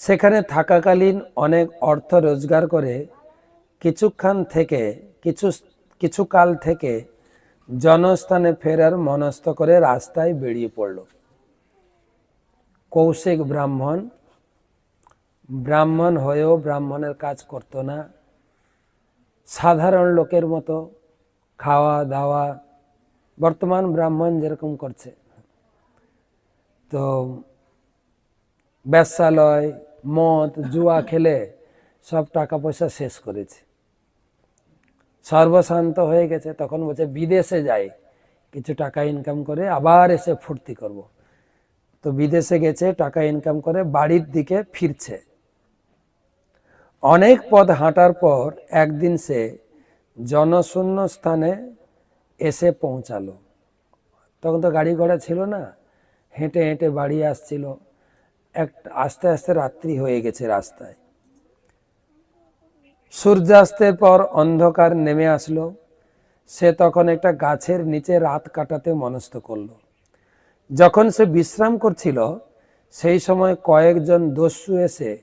সেখানে থাকাকালীন অনেক অর্থ রোজগার করে কিছুক্ষণ থেকে কিছু কিছু কাল থেকে জনস্থানে ফেরার মনস্থ করে রাস্তায় বেরিয়ে পড়ল। কৌশিক ব্রাহ্মণ ব্রাহ্মণ হয়েও ব্রাহ্মণের কাজ করতো না। সাধারণ লোকের মতো খাওয়া দাওয়া, বর্তমান ব্রাহ্মণ যেরকম করছে। তো ব্যবসালয় মদ, জুয়া খেলে সব টাকা পয়সা শেষ করেছে। সর্বশান্ত হয়ে গেছে, তখন বলছে, বিদেশে যাই, কিছু টাকা ইনকাম করে আবার এসে ফুর্তি করব। তো বিদেশে গেছে, টাকা ইনকাম করে বাড়ির দিকে ফিরছে। অনেক পথ হাঁটার পর একদিন সে জনশূন্য স্থানে এসে পৌঁছালো। তখন তো গাড়ি ঘোড়া ছিল না হেঁটে হেঁটে বাড়ি আসছিল। এক আস্তে আস্তে রাত্রি হয়ে গেছে রাস্তায়। সূর্যাস্তের পর অন্ধকার নেমে আসলো। সে তখন একটা গাছের নিচে রাত কাটাতে মনস্থ করল। যখন সে বিশ্রাম করছিল, সেই সময় কয়েকজন দস্যু এসে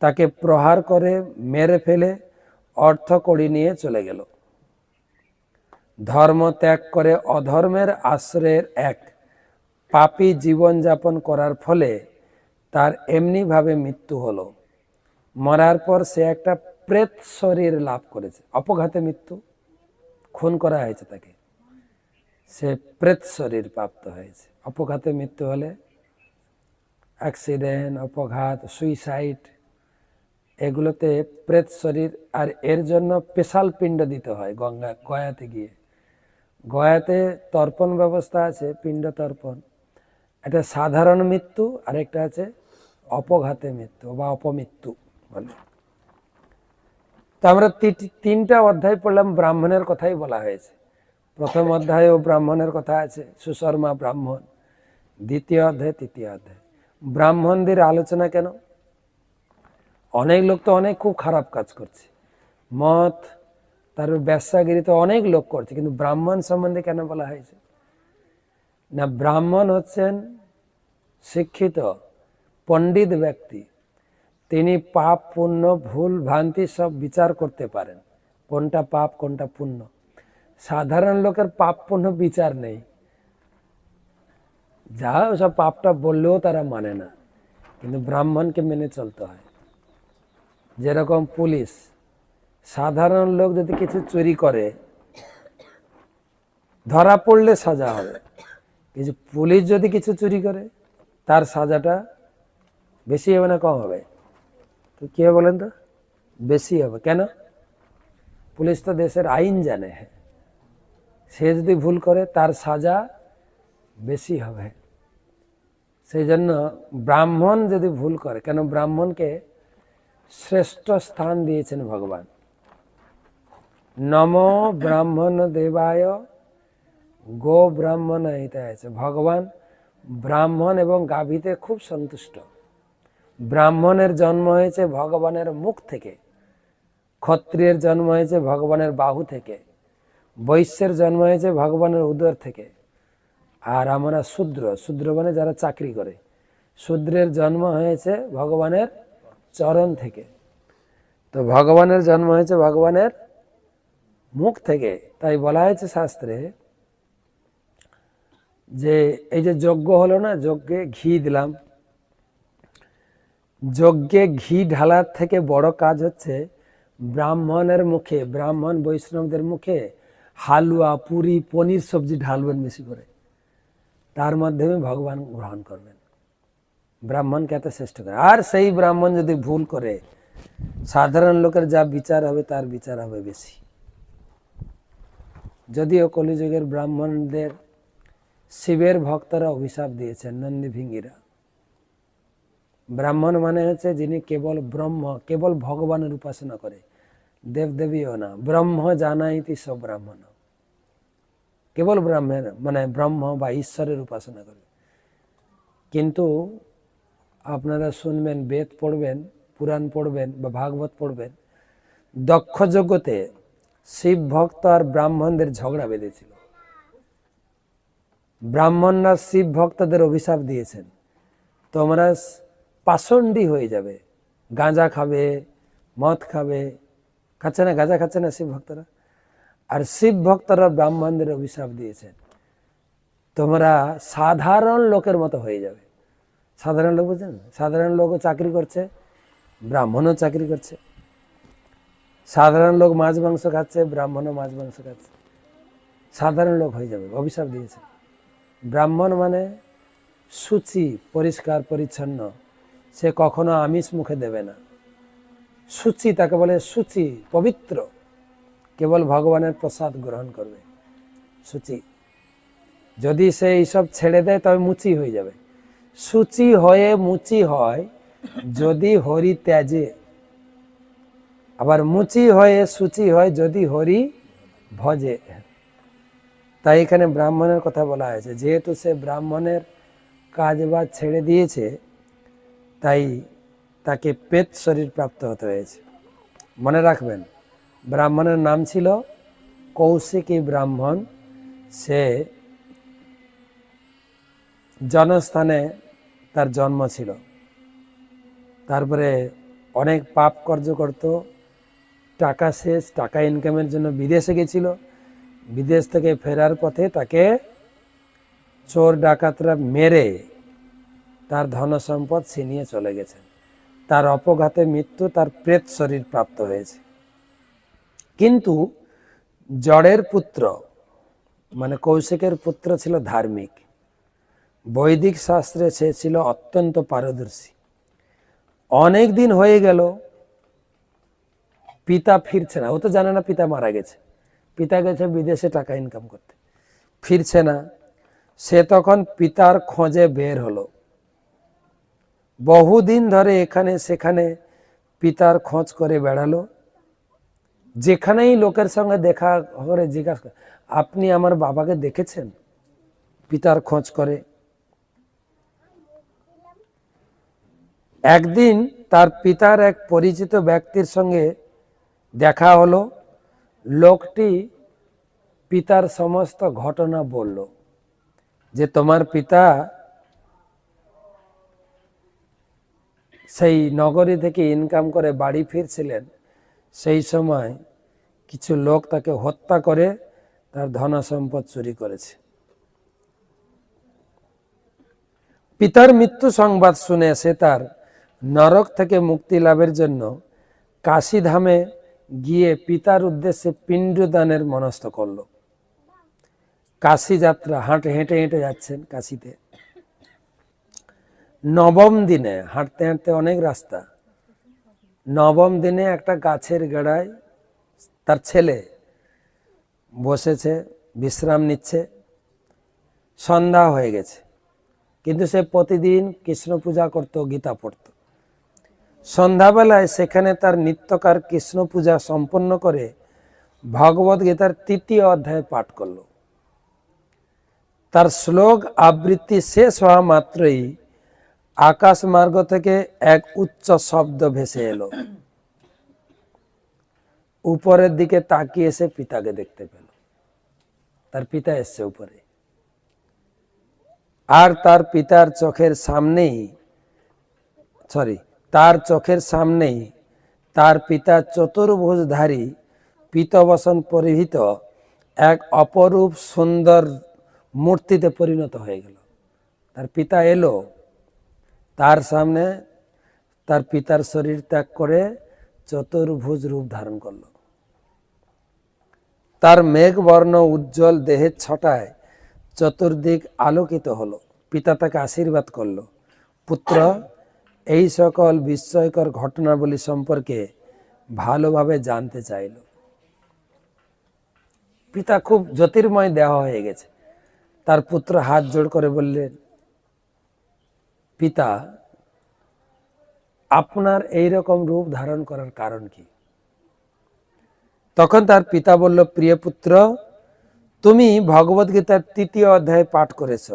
তাকে প্রহার করে মেরে ফেলে অর্থ কড়ি নিয়ে চলে গেল। ধর্ম ত্যাগ করে অধর্মের আশ্রয়ের এক পাপী জীবনযাপন করার ফলে তার এমনিভাবে মৃত্যু হলো। মরার পর সে একটা প্রেত শরীর লাভ করেছে। অপঘাতে মৃত্যু, খুন করা হয়েছে তাকে। সে প্রেত শরীর প্রাপ্ত হয়েছে। অপঘাতে মৃত্যু হলে অ্যাক্সিডেন্ট, অপঘাত, সুইসাইড, এগুলোতে প্রেত শরীর আর এর জন্য স্পেশাল পিণ্ড দিতে হয় গঙ্গা, গয়াতে গিয়ে। গয়াতে তর্পণ ব্যবস্থা আছে, পিণ্ড তর্পণ। একটা সাধারণ মৃত্যু আর একটা আছে অপঘাতে মৃত্যু বা অপমৃত্যু বলে তো আমরা তিনটা অধ্যায় পড়লাম, ব্রাহ্মণের কথাই বলা হয়েছে। প্রথম অধ্যায়েও ব্রাহ্মণের কথা আছে, সুশর্মা ব্রাহ্মণ। দ্বিতীয় অধ্যায়, তৃতীয় অধ্যায়। ব্রাহ্মণদের আলোচনা কেন? অনেক লোক তো অনেক খুব খারাপ কাজ করছে। মত তারপর ব্যবসাগিরি তো অনেক লোক করছে, কিন্তু ব্রাহ্মণ সম্বন্ধে কেন বলা হয়েছে? না, ব্রাহ্মণ হচ্ছেন শিক্ষিত পণ্ডিত ব্যক্তি। তিনি পাপ, পুণ্য, ভুল, ভ্রান্তি সব বিচার করতে পারেন। কোনটা পাপ, কোনটা পুণ্য? সাধারণ লোকের পাপ, পুণ্য বিচার নেই। যা ওসব পাপটা বললেও তারা মানে না। কিন্তু ব্রাহ্মণকে মেনে চলতে হয়। যেরকম পুলিশ, সাধারণ লোক যদি কিছু চুরি করে, ধরা পড়লে সাজা হবে। কিন্তু পুলিশ যদি কিছু চুরি করে, তার সাজাটা বেশি হবে না কম হবে? তো কি হবে বলেন তো? বেশি হবে। কেন? পুলিশ তো দেশের আইন জানে। সে যদি ভুল করে, তার সাজা বেশি হবে। সেই জন্য ব্রাহ্মণ যদি ভুল করে, কেন ব্রাহ্মণকে শ্রেষ্ঠ স্থান দিয়েছেন ভগবান? নম ব্রাহ্মণ দেবায়, গো ব্রাহ্মণ আছে। ভগবান ব্রাহ্মণ এবং গাভীতে খুব সন্তুষ্ট। ব্রাহ্মণের জন্ম হয়েছে ভগবানের মুখ থেকে, ক্ষত্রিয়ের জন্ম হয়েছে ভগবানের বাহু থেকে, বৈশ্যের জন্ম হয়েছে ভগবানের উদর থেকে। আর আমরা শূদ্র শূদ্র মানে যারা চাকরি করে, শূদ্রের জন্ম হয়েছে ভগবানের চরণ থেকে। তো ভগবানের জন্ম হয়েছে ভগবানের মুখ থেকে। তাই বলা হয়েছে শাস্ত্রে যে এই যে যজ্ঞ হলো না, যজ্ঞে ঘি দিলাম। যজ্ঞে ঘি ঢালার থেকে বড় কাজ হচ্ছে ব্রাহ্মণের মুখে, ব্রাহ্মণ বৈষ্ণবদের মুখে হালুয়া, পুরি, পনির সবজি ঢালবেন বেশি করে। তার মাধ্যমে ভগবান গ্রহণ করবেন। ব্রাহ্মণকে এত শ্রেষ্ঠ করে। আর সেই ব্রাহ্মণ যদি ভুল করে, সাধারণ লোকের যা বিচার হবে, তার বিচার হবে বেশি। যদিও কলিযুগের ব্রাহ্মণদের শিবের ভক্তরা অভিশাপ দিয়েছেন, নন্দী ভিঙ্গিরা। ব্রাহ্মণ মানে হচ্ছে যিনি কেবল ব্রহ্ম, কেবল ভগবানের উপাসনা করে। দেবদেবীও না, ব্রহ্ম জানাইতি সব ব্রাহ্মণ। কেবল ব্রাহ্মের মানে ব্রহ্ম বা ঈশ্বরের উপাসনা করে। কিন্তু আপনারা শুনবেন, বেদ পড়বেন, পুরাণ পড়বেন বা ভাগবত পড়বেন, দক্ষ যজ্ঞতে শিব ভক্ত আর ব্রাহ্মণদের ঝগড়া বেঁধেছিল। ব্রাহ্মণরা শিব ভক্তদের অভিশাপ দিয়েছেন। তোমরা পাষণ্ডী হয়ে যাবে। গাঁজা খাবে, মদ খাবে, খাচ্ছে না, গাঁজা খাচ্ছে না শিব ভক্তরা? আর শিব ভক্তরা ব্রাহ্মণদের অভিশাপ দিয়েছেন। তোমরা সাধারণ লোকের মতো হয়ে যাবে। সাধারণ লোক বুঝছেন সাধারণ লোকও চাকরি করছে, ব্রাহ্মণও চাকরি করছে। সাধারণ লোক মাছ মাংস খাচ্ছে, ব্রাহ্মণও মাছ মাংস খাচ্ছে। সাধারণ লোক হয়ে যাবে, অভিশাপ দিয়েছে। ব্রাহ্মণ মানে সূচি, পরিষ্কার, পরিচ্ছন্ন। সে কখনো আমিষ মুখে দেবে না। সূচি তাকে বলে সূচি পবিত্র। কেবল ভগবানের প্রসাদ গ্রহণ করবে। সূচি, যদি সে এইসব ছেড়ে দেয় তবে মুচি হয়ে যাবে। সূচি হয়ে মুচি হয় যদি হরি ত্যাজে। আবার মুচি হয়ে সূচি হয় যদি হরি ভজে। তাই এখানে ব্রাহ্মণের কথা বলা হয়েছে। যেহেতু সে ব্রাহ্মণের কাজ বা ছেড়ে দিয়েছে তাই তাকে পেত শরীর প্রাপ্ত হতে হয়েছে। মনে রাখবেন, ব্রাহ্মণের নাম ছিল কৌশিকী ব্রাহ্মণ। সে জনস্থানে তার জন্ম ছিল। তারপরে অনেক পাপ কার্য করত, টাকা শেষ, টাকা ইনকামের জন্য বিদেশে গেছিল। বিদেশ থেকে ফেরার পথে তাকে চোর ডাকাতরা মেরে তার ধন সম্পদ ছিনিয়ে চলে গেছেন। তার অপঘাতে মৃত্যু তার প্রেত শরীর প্রাপ্ত হয়েছে। কিন্তু জড়ের পুত্র মানে কৌশিকের পুত্র ছিল ধার্মিক। বৈদিক শাস্ত্রে সে ছিল অত্যন্ত পারদর্শী। অনেক দিন হয়ে গেল, পিতা ফিরছে না। ও তো জানে না পিতা মারা গেছে। পিতা গেছে বিদেশে টাকা ইনকাম করতে। ফিরছে না। সে তখন পিতার খোঁজে বের হলো। বহুদিন ধরে এখানে, সেখানে পিতার খোঁজ করে বেড়ালো। যেখানেই লোকের সঙ্গে দেখা করে জিজ্ঞাসা, আপনি আমার বাবাকে দেখেছেন? পিতার খোঁজ করে। একদিন তার পিতার এক পরিচিত ব্যক্তির সঙ্গে দেখা হলো। লোকটি পিতার সমস্ত ঘটনা বলল যে, তোমার পিতা সেই নগরী থেকে ইনকাম করে বাড়ি ফিরছিলেন, সেই সময় কিছু লোক তাকে হত্যা করে তার ধন সম্পদ চুরি করেছে। পিতার মৃত্যু সংবাদ শুনে সে তার নরক থেকে মুক্তি লাভের জন্য কাশীধামে গিয়ে পিতার উদ্দেশ্যে পিণ্ডদানের মনস্থ করল। কাশী যাত্রা হাঁটে হেঁটে হেঁটে যাচ্ছেন কাশীতে। নবম দিনে হাঁটতে হাঁটতে অনেক রাস্তা। নবম দিনে একটা গাছের গেড়ায় তার ছেলে বসেছে, বিশ্রাম নিচ্ছে। সন্ধ্যা হয়ে গেছে, কিন্তু সে প্রতিদিন কৃষ্ণ পূজা করত, গীতা পড়ত। সন্ধ্যাবেলায় সেখানে তার নিত্যকার কৃষ্ণ পূজা সম্পন্ন করে ভগবত গীতার তৃতীয় অধ্যায় পাঠ করল। তার শ্লোক আবৃত্তি শেষ হওয়া মাত্রই আকাশ মার্গ থেকে এক উচ্চ শব্দ ভেসে এলো। উপরের দিকে তাকিয়ে এসে পিতাকে দেখতে পেল। তার পিতা এসছে উপরে। আর তার পিতার চোখের সামনেই সরি তার চোখের সামনেই তার পিতা চতুর্ভুজধারী পিতবসন পরিহিত এক অপরূপ সুন্দর মূর্তিতে পরিণত হয়ে গেল। তার পিতা এলো তার সামনে তার পিতার শরীর ত্যাগ করে চতুর্ভুজ রূপ ধারণ করল। তার মেঘবর্ণ উজ্জ্বল দেহের ছটায় চতুর্দিক আলোকিত হলো। পিতা তাকে আশীর্বাদ করল। পুত্র, এই সকল বিস্ময়কর ঘটনাবলী সম্পর্কে ভালোভাবে জানতে চাইল। পিতা খুব জ্যোতির্ময় দেহ হয়ে গেছে। তার পুত্র হাত জোড় করে বললেন পিতা, আপনার এই রকম রূপ ধারণ করার কারণ কি? তখন তার পিতা বলল, প্রিয় পুত্র, তুমি ভগবত গীতার তৃতীয় অধ্যায় পাঠ করেছ।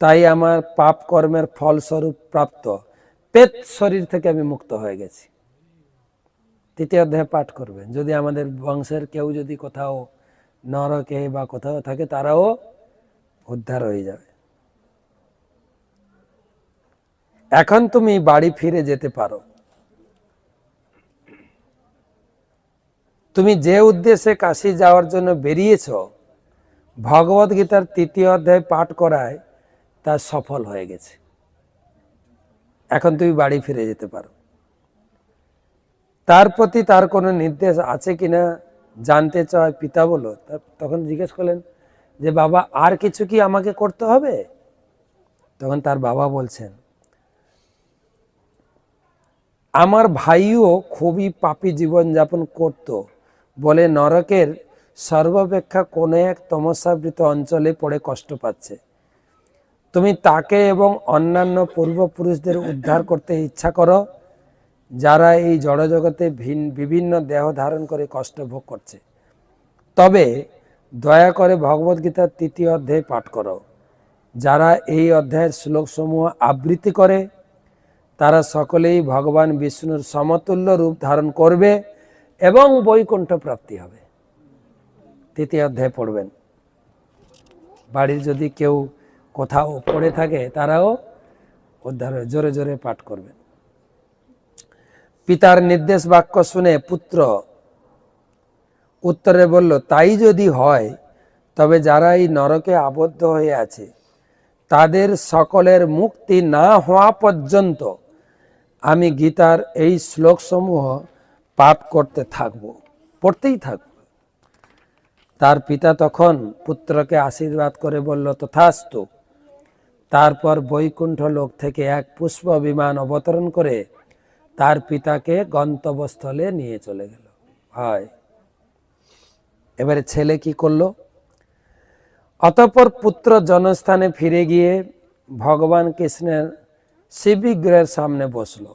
তাই আমার পাপ কর্মের ফলস্বরূপ প্রাপ্ত। পেত শরীর থেকে আমি মুক্ত হয়ে গেছি। তৃতীয় অধ্যায় পাঠ করবেন। যদি আমাদের বংশের কেউ যদি কোথাও নরকে বা কোথাও থাকে, তারাও উদ্ধার হয়ে যাবে। এখন তুমি বাড়ি ফিরে যেতে পারো। তুমি যে উদ্দেশ্যে কাশি যাওয়ার জন্য বেরিয়েছ, ভগবত গীতার তৃতীয় অধ্যায় পাঠ করায় তা সফল হয়ে গেছে। এখন তুমি বাড়ি ফিরে যেতে পারো। তার প্রতি তার কোনো নির্দেশ আছে কিনা জানতে চায় পিতা বলো। তখন জিজ্ঞেস করলেন যে, বাবা, আর কিছু কি আমাকে করতে হবে? তখন তার বাবা বলছেন আমার ভাইও খুবই পাপী জীবনযাপন করত। বলে নরকের সর্বাপেক্ষা কোনো এক তমসাবৃত অঞ্চলে পড়ে কষ্ট পাচ্ছে। তুমি তাকে এবং অন্যান্য পূর্বপুরুষদের উদ্ধার করতে ইচ্ছা করো, যারা এই জড়জগতে ভিন, বিভিন্ন দেহ ধারণ করে কষ্ট ভোগ করছে। তবে দয়া করে ভগবদ্গীতার তৃতীয় অধ্যায় পাঠ করো, যারা এই অধ্যায়ের শ্লোকসমূহ আবৃত্তি করে তারা সকলেই ভগবান বিষ্ণুর সমতুল্য রূপ ধারণ করবে এবং বৈকুণ্ঠ প্রাপ্তি হবে। তৃতীয় অধ্যায় পড়বেন। বাড়ির যদি কেউ কোথাও পড়ে থাকে, তারাও উদ্ধার জোরে জোরে পাঠ করবেন। পিতার নির্দেশ বাক্য শুনে পুত্র উত্তরে বলল, তাই যদি হয়, তবে যারা এই নরকে আবদ্ধ হয়ে আছে, তাদের সকলের মুক্তি না হওয়া পর্যন্ত আমি গীতার এই শ্লোকসমূহ পাঠ করতে থাকব, পড়তেই থাকব। তার পিতা তখন পুত্রকে আশীর্বাদ করে বলল, তথাস্তু। তারপর বৈকুণ্ঠ লোক থেকে এক পুষ্প বিমান অবতরণ করে তার পিতাকে গন্তব্যস্থলে নিয়ে চলে গেল। হয়! এবারে ছেলে কি করল? অতপর পুত্র জনস্থানে ফিরে গিয়ে ভগবান কৃষ্ণের শিববিগ্রহের সামনে বসল।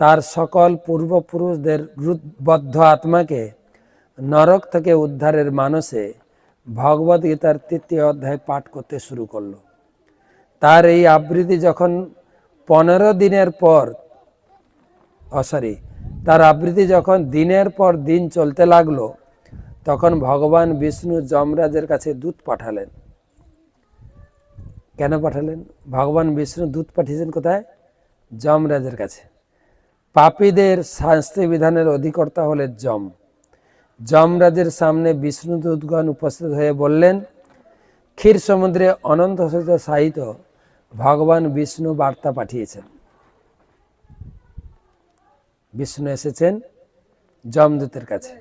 তার সকল পূর্বপুরুষদের বদ্ধ আত্মাকে নরক থেকে উদ্ধারের মানসে ভগবদ গীতার তৃতীয় অধ্যায় পাঠ করতে শুরু করল। তার এই আবৃত্তি যখন পনেরো দিনের পর সরি তার আবৃত্তি যখন দিনের পর দিন চলতে লাগল, তখন ভগবান বিষ্ণু যমরাজের কাছে দূত পাঠালেন। কেন পাঠালেন? ভগবান বিষ্ণু দূত পাঠিয়েছেন কোথায়? যমরাজের কাছে। পাপীদের শাস্তি বিধানের অধিকর্তা হলে যম। যমরাজের সামনে বিষ্ণু দূতগণ উপস্থিত হয়ে বললেন, ক্ষীর সমুদ্রে অনন্ত সাহিত ভগবান বিষ্ণু বার্তা পাঠিয়েছেন। বিষ্ণু এসেছেন যমদূতের কাছে।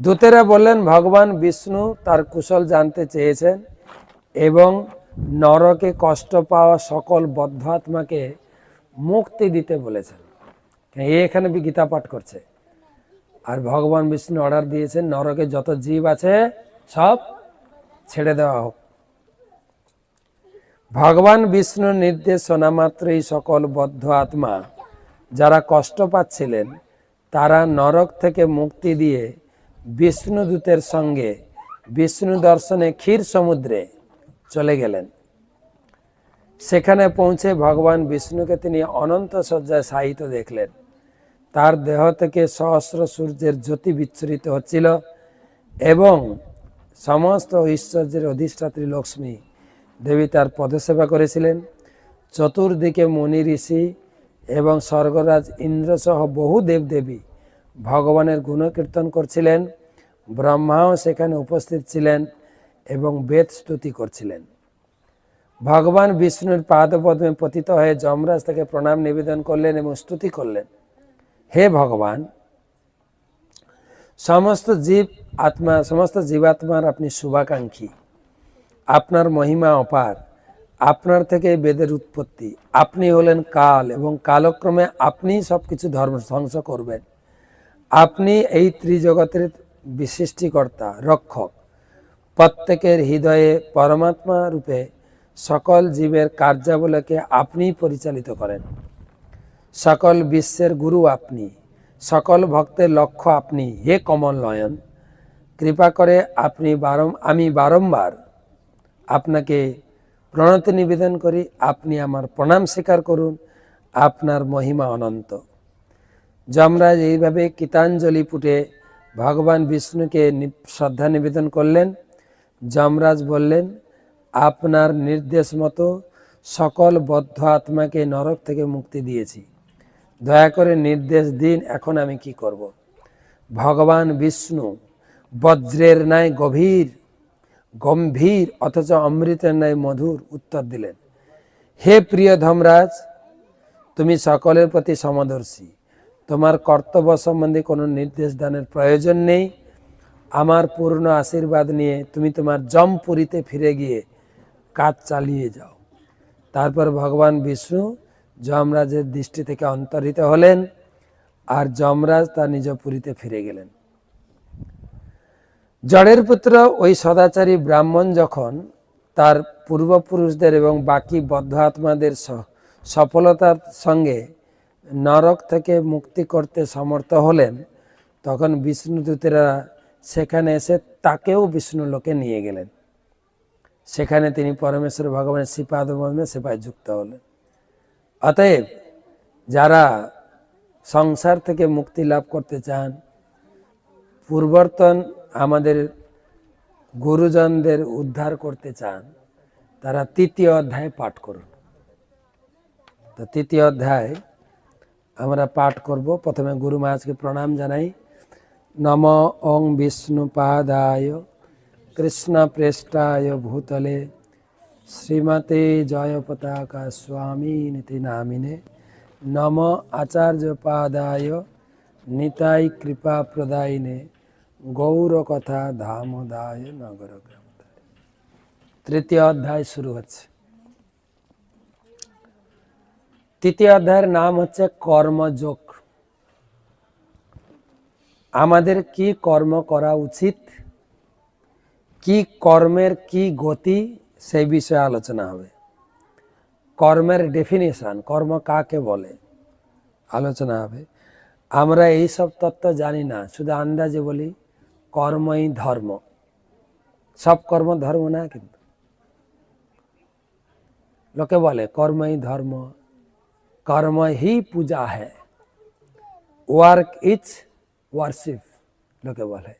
দূতেরা বললেন, ভগবান বিষ্ণু তার কুশল জানতে চেয়েছেন। এবং নরকে কষ্ট পাওয়া সকল বদ্ধ আত্মাকে মুক্তি দিতে বলেছেন। এ এখানে গীতা পাঠ করছে। আর ভগবান বিষ্ণু অর্ডার দিয়েছেন, নরকে যত জীব আছে সব ছেড়ে দেওয়া হোক। ভগবান বিষ্ণুর নির্দেশ শোনা মাত্রই সকল বদ্ধ আত্মা যারা কষ্ট পাচ্ছিলেন, তারা নরক থেকে মুক্তি দিয়ে বিষ্ণুদূতের সঙ্গে বিষ্ণু দর্শনে ক্ষীর সমুদ্রে চলে গেলেন। সেখানে পৌঁছে ভগবান বিষ্ণুকে তিনি অনন্ত শয্যায় সাহিত্য দেখলেন। তার দেহ থেকে সহস্র সূর্যের জ্যোতি বিচ্ছুরিত হচ্ছিল এবং সমস্ত ঐশ্বর্যের অধিষ্ঠাত্রী লক্ষ্মী দেবী তার পদসেবা করেছিলেন। চতুর্দিকে মুনি ঋষি এবং স্বর্গরাজ ইন্দ্রসহ বহু দেবদেবী ভগবানের গুণকীর্তন করছিলেন। ব্রহ্মাও সেখানে উপস্থিত ছিলেন। এবং বেদ স্তুতি করছিলেন। ভগবান বিষ্ণুর পাদপদ্মে পতিত হয়ে যমরাজ তাকে প্রণাম নিবেদন করলেন এবং স্তুতি করলেন। হে ভগবান, সমস্ত জীব আত্মা, সমস্ত জীবাত্মার আপনি শুভাকাঙ্ক্ষী। আপনার মহিমা অপার। আপনার থেকে বেদের উৎপত্তি। আপনি হলেন কাল এবং কালক্রমে আপনি সব কিছু ধর্ম ধ্বংস করবেন। আপনি এই ত্রিজগতের বিশিষ্টিকর্তা রক্ষক। প্রত্যেকের হৃদয়ে পরমাত্মা রূপে সকল জীবের কার্যাবলীকে আপনি পরিচালিত করেন। সকল বিশ্বের গুরু আপনি, সকল ভক্তের লক্ষ্য আপনি। হে কমল নয়ন, কৃপা করে আপনি বারম, আমি বারম্বার আপনাকে প্রণতি নিবেদন করি। আপনি আমার প্রণাম স্বীকার করুন। আপনার মহিমা অনন্ত। যমরাজ এইভাবে কীতাঞ্জলি পুটে ভগবান বিষ্ণুকে শ্রদ্ধা নিবেদন করলেন। যমরাজ বললেন, আপনার নির্দেশ মতো সকল বদ্ধ আত্মাকে নরক থেকে মুক্তি দিয়েছি। দয়া করে নির্দেশ দিন, এখন আমি কি করব? ভগবান বিষ্ণু বজ্রের ন্যায় গভীর, গম্ভীর, অথচ অমৃতের ন্যায় মধুর উত্তর দিলেন। হে প্রিয় ধমরাজ, তুমি সকলের প্রতি সমদর্শী। তোমার কর্তব্য সম্বন্ধে কোনো নির্দেশ দানের প্রয়োজন নেই। আমার পূর্ণ আশীর্বাদ নিয়ে তুমি তোমার জমপুরীতে ফিরে গিয়ে কাজ চালিয়ে যাও। তারপর ভগবান বিষ্ণু যমরাজের দৃষ্টি থেকে অন্তরিত হলেন আর যমরাজ তার নিজ পুরীতে ফিরে গেলেন। জড়ের পুত্র ওই সদাচারী ব্রাহ্মণ যখন তার পূর্বপুরুষদের এবং বাকি বদ্ধ আত্মাদের সফলতার সঙ্গে নরক থেকে মুক্তি করতে সমর্থ হলেন, তখন বিষ্ণুদূতেরা সেখানে এসে তাকেও বিষ্ণু লোকে নিয়ে গেলেন। সেখানে তিনি পরমেশ্বর ভগবানের শ্রীপাদ মর্মে সেবায় যুক্ত হলেন। অতএব যারা সংসার থেকে মুক্তি লাভ করতে চান পূর্বর্তন আমাদের গুরুজনদের উদ্ধার করতে চান, তারা তৃতীয় অধ্যায় পাঠ করুন। তো তৃতীয় অধ্যায় আমরা পাঠ করব। প্রথমে গুরু মহারাজকে প্রণাম জানাই। নম ওং বিষ্ণুপাদায় কৃষ্ণ প্রেষ্টায় ভূতলে। শ্রীমতে জয় পতাকা স্বামী নীতি নামিনে। নম আচার্য পাদায় নিতাই কৃপা প্রদায়িনে গৌর কথা ধামদায় নগর তৃতীয় অধ্যায় শুরু হচ্ছে। তৃতীয় অধ্যায়ের নাম হচ্ছে কর্মযোগ। আমাদের কি কর্ম করা উচিত? কি কর্মের কি গতি? সেই বিষয়ে আলোচনা হবে। কর্মের ডেফিনেশন কর্ম কাকে বলে? আলোচনা হবে। আমরা এই সব তত্ত্ব জানি না, শুধু আন্দাজে বলি, কর্মই ধর্ম। সব কর্ম ধর্ম না কিন্তু। লোকে বলে, কর্মই ধর্ম কর্ম হি পূজা হ্যায়। ওয়ার্ক ইজ ওয়ার্শিপ লোকে বলে।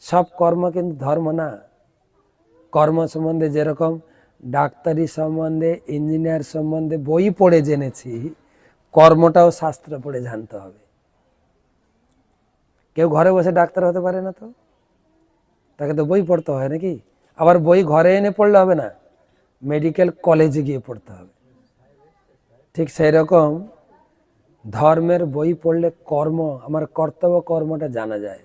সব কর্ম কিন্তু ধর্ম না। কর্ম সম্বন্ধে যেরকম ডাক্তারি সম্বন্ধে ইঞ্জিনিয়ার সম্বন্ধে বই পড়ে জেনেছি, কর্মটাও শাস্ত্র পড়ে জানতে হবে। কেউ ঘরে বসে ডাক্তার হতে পারে না তো? তাকে তো বই পড়তে হয় নাকি? আবার বই ঘরে এনে পড়লে হবে না। মেডিকেল কলেজে গিয়ে পড়তে হবে। ঠিক সেই রকম ধর্মের বই পড়লে কর্ম, আমার কর্তব্য কর্মটা জানা যায়।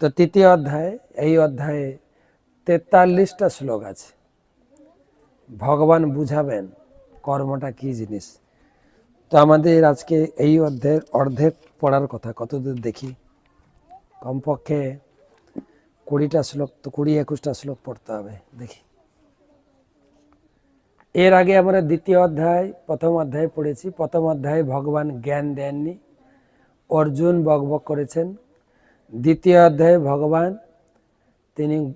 তো তৃতীয় অধ্যায়, এই অধ্যায়ে তেতাল্লিশটা শ্লোক আছে। ভগবান বুঝাবেন কর্মটা কি জিনিস। তো আমাদের আজকে এই অধ্যায়ের অর্ধেক পড়ার কথা, কতদূর দেখি? কমপক্ষে কুড়িটা শ্লোক, তো কুড়ি একুশটা শ্লোক পড়তে হবে, দেখি। এর আগে আমরা দ্বিতীয় অধ্যায়, প্রথম অধ্যায় পড়েছি। প্রথম অধ্যায়ে ভগবান জ্ঞান দেননি। অর্জুন বকবক করেছেন। দ্বিতীয় অধ্যায়ে ভগবান, তিনি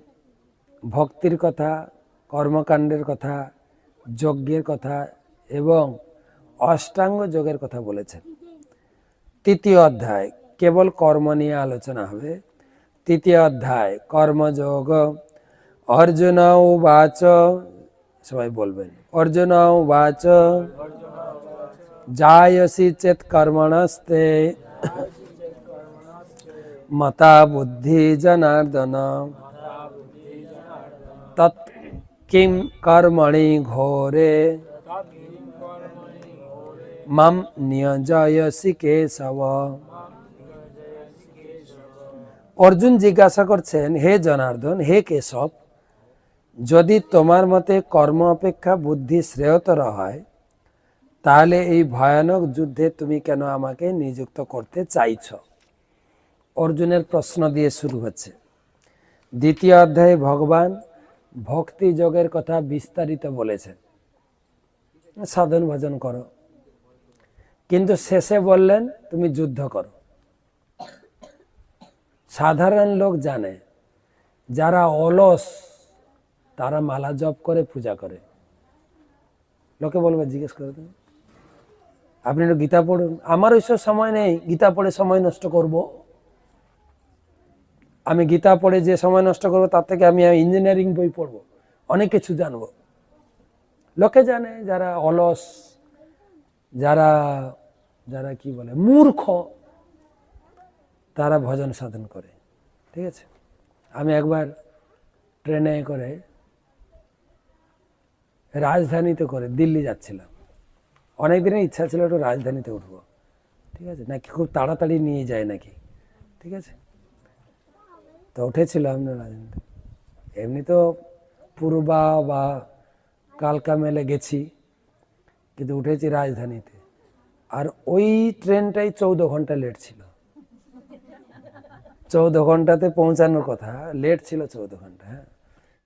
ভক্তির কথা, কর্মকাণ্ডের কথা, যজ্ঞের কথা এবং অষ্টাঙ্গ যোগের কথা বলেছেন। তৃতীয় অধ্যায়, কেবল কর্ম নিয়ে আলোচনা হবে। তৃতীয় অধ্যায়, কর্মযোগ। অর্জুন উবাচ সবাই বলবেন। অর্জুন উবাচ জায়সি চেত কর্মণস্তে। মতা বুদ্ধি জনার্দন। তৎ কিম কর্মণি ঘোরে। মাম নিয়জয়সি কেশব। অর্জুন জিজ্ঞাসা করছেন, হে জনার্দন, হে কেশব যদি তোমার মতে কর্ম অপেক্ষা বুদ্ধি শ্রেয়তর হয়, তাহলে এই ভয়ানক যুদ্ধে তুমি কেন আমাকে নিযুক্ত করতে চাইছ? অর্জুনের প্রশ্ন দিয়ে শুরু হচ্ছে। দ্বিতীয় অধ্যায়ে ভগবান ভক্তি যোগের কথা বিস্তারিত বলেছেন। সাধন ভজন করো। কিন্তু শেষে বললেন, তুমি যুদ্ধ করো। সাধারণ লোক জানে, যারা অলস তারা মালা জপ করে, পূজা করে। লোকে বলবে, জিজ্ঞেস করে তুমি? আপনি একটু গীতা পড়ুন। আমার ওইসব সময় নেই। গীতা পড়ে সময় নষ্ট করব। আমি গীতা পড়ে যে সময় নষ্ট করব, তার থেকে আমি ইঞ্জিনিয়ারিং বই পড়ব। অনেক কিছু জানব। লোকে জানে, যারা অলস, যারা যারা কি বলে, মূর্খ, তারা ভজন সাধন করে। ঠিক আছে? আমি একবার ট্রেনে করে রাজধানীতে করে, দিল্লি যাচ্ছিলাম। অনেক দিনের ইচ্ছা ছিল একটু রাজধানীতে উঠবো। ঠিক আছে? নাকি খুব তাড়াতাড়ি নিয়ে যায় নাকি? ঠিক আছে? তো উঠেছিলাম না রাজধানীতে। এমনি তো পূর্বা বা কালকা মেলে গেছি, কিন্তু উঠেছি রাজধানীতে। আর ওই ট্রেনটাই চৌদ্দ ঘণ্টা লেট ছিল। চৌদ্দ ঘন্টাতে পৌঁছানোর কথা। লেট ছিল চৌদ্দ ঘণ্টা হ্যাঁ।